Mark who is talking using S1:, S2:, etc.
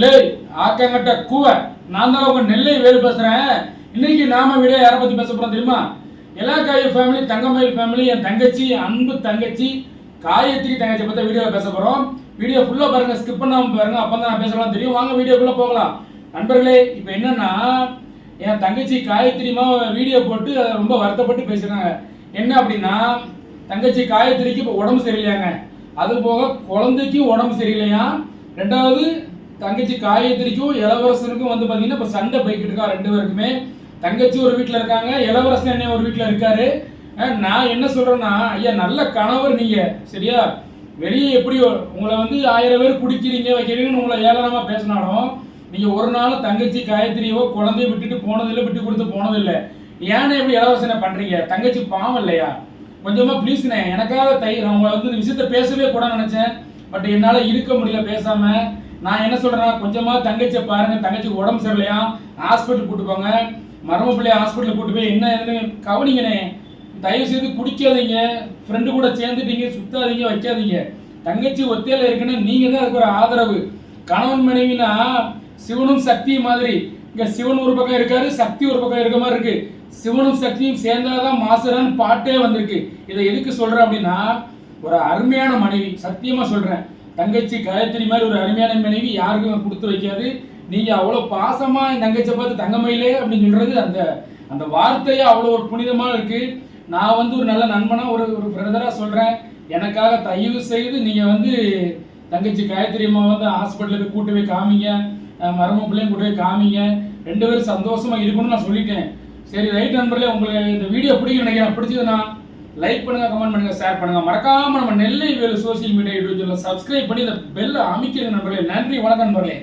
S1: இல்லை ஆக்கங்கட்ட கூவை. நான் தான் உங்க நெல்லை வேறு பேசுறேன். இன்னைக்கு நாம வீடியோ யாரை பத்தி பேச போறோம் தெரியுமா? எல்லா காய ஃபேமிலி தங்கமயில் ஃபேமிலி என் தங்கச்சி அன்பு தங்கச்சி காயத்ரி தங்கச்சி பத்தி வீடியோவில் பேச போறோம். வீடியோ ஃபுல்லா பாருங்க ஸ்கிப் பண்ணாம பாருங்க. அப்பதான் நான் பேசலாம் தெரியும். வாங்க வீடியோக்குள்ள போகலாம். நண்பர்களே இப்போ என்னன்னா என் தங்கச்சி காயத்ரிமா வீடியோ போட்டு ரொம்ப வருத்தப்பட்டு பேசுறாங்க. என்ன அப்படின்னா தங்கச்சி காயத்ரிக்கு இப்போ உடம்பு சரியில்லையாங்க. அது போக குழந்தைக்கும் உடம்பு சரியில்லையா ரெண்டாவது தங்கச்சி காயத்ரிக்கும் இளவரசனுக்கும் வந்து பார்த்தீங்கன்னா இப்போ சண்டை போய்கிட்டு இருக்கா ரெண்டு பேருக்குமே. தங்கச்சி ஒரு வீட்டில் இருக்காங்க இளவரசன் என்ன ஒரு வீட்டில் இருக்காரு. நான் என்ன சொல்கிறேன்னா ஐயா நல்ல கணவர் நீங்கள் சரியா? வெளியே எப்படி உங்களை வந்து ஆயிரம் பேர் குடிக்கிறீங்க வைக்கிறீங்கன்னு உங்களை ஏளனமாக பேசினாலும் நீங்கள் ஒரு நாள் தங்கச்சி காயத்திரியவோ குழந்தைய விட்டுட்டு போனதில்லை விட்டு கொடுத்து போனதில்லை. ஏன்னா எப்படி இளவரசனை பண்ணுறீங்க தங்கச்சி பாவம் இல்லையா? கொஞ்சமாக ப்ளீஸ்ண்ணே எனக்காக தை நான் உங்களை வந்து இந்த விஷயத்த பேசவே கூட நினச்சேன். பட் என்னால் இருக்க முடியல பேசாமல் நான் என்ன சொல்றேன்னா கொஞ்சமா தங்கச்சியை பாருங்க. தங்கச்சிக்கு உடம்பு சரியில்லையா? ஹாஸ்பிட்டல் கூட்டு போங்க. மரம பிள்ளைய ஹாஸ்பிட்டல் கூட்டு போய் என்ன ஏதுன்னு கவனிங்கண்ணே. தயவு செய்து குடிக்காதீங்க. ஃப்ரெண்டு கூட சேர்ந்துட்டீங்க சுத்தாதீங்க வைக்காதீங்க. தங்கச்சி ஒத்தையில இருக்குன்னு நீங்க தான் அதுக்கு ஒரு ஆதரவு. கணவன் மனைவினா சிவனும் சக்தி மாதிரி. இங்க சிவன் ஒரு பக்கம் இருக்காரு சக்தி ஒரு பக்கம் இருக்க மாதிரி இருக்கு. சிவனும் சக்தியும் சேர்ந்தாதான் மாசுரான்னு பாட்டே வந்திருக்கு. இதை எதுக்கு சொல்றேன் அப்படின்னா ஒரு அருமையான மனைவி. சத்தியமாக சொல்கிறேன் தங்கச்சி காயத்ரி மாதிரி ஒரு அருமையான மனைவி யாருக்கும் கொடுத்து வைக்காது. நீங்கள் அவ்வளோ பாசமாக என் தங்கச்சியை பார்த்து தங்கமயிலே அப்படின்னு சொல்கிறது அந்த அந்த வார்த்தையே அவ்வளோ ஒரு புனிதமாக இருக்குது நான் வந்து ஒரு நல்ல நண்பனாக ஒரு ஒரு பிரதராக சொல்கிறேன் எனக்காக தயவு செய்து நீங்கள் வந்து தங்கச்சி காயத்ரி அம்மா வந்து ஹாஸ்பிட்டலுக்கு கூட்டு போய் காமிங்க. மரம பிள்ளையும் கூட்டு போய் காமிங்க. ரெண்டு பேரும் சந்தோஷமாக இருக்கணும்னு நான் சொல்லிட்டேன். சரி ரைட் நண்பர்களே உங்களுக்கு இந்த வீடியோ பிடிக்கும் நினைக்கிறேன். பிடிச்சதுன்னா லைக் பண்ணுங்க கமெண்ட் பண்ணுங்க ஷேர் பண்ணுங்க. மறக்காம நம்ம Nellai Velu social media YouTube subscribe பண்ணி இந்த பெல்ல அமைக்கிறது நண்பர்களே. நன்றி வணக்கம் நண்பர்களே.